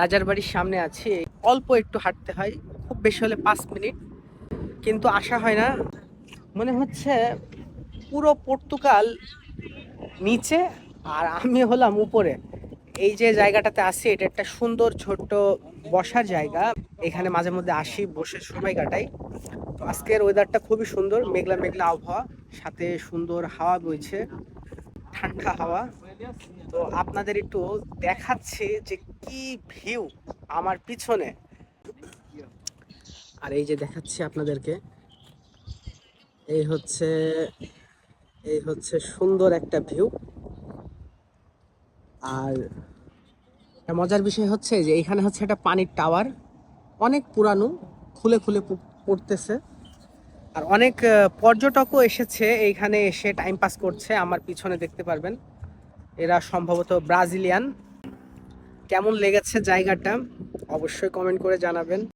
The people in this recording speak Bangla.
রাজার বাড়ির সামনে আছি। অল্প একটু হাঁটতে হয়, খুব বেশি হলে পাঁচ মিনিট। কিন্তু আসা হয় না। মনে হচ্ছে পুরো পর্তুগাল নিচে আর আমি হলাম উপরে। এই যে জায়গাটাতে আসি এটা একটা সুন্দর ছোট্ট বসার জায়গা। এখানে মাঝে মধ্যে আসি, বসে সময় কাটাই। তো আজকের ওয়েদারটা খুবই সুন্দর মেঘলা মেঘলা আবহাওয়া, সাথে সুন্দর হাওয়া বইছে, ঠান্ডা হাওয়া। তো আপনাদের একটু দেখাচ্ছি যে কি ভিউ আমার পিছনে। আর এই যে দেখাচ্ছি আপনাদেরকে, এই হচ্ছে এই হচ্ছে সুন্দর একটা ভিউ আর মজার বিষয় হচ্ছে যে এখানে হচ্ছে একটা পানির টাওয়ার, অনেক পুরানো, খুলে খুলে পড়তেছে। আর অনেক পর্যটকও এসেছে, এইখানে এসে টাইম পাস করছে, আমার পিছনে দেখতে পারবেন। এরা সম্ভবত ব্রাজিলিয়ান। কেমন লেগেছে জায়গাটা? অবশ্যই কমেন্ট করে জানাবেন।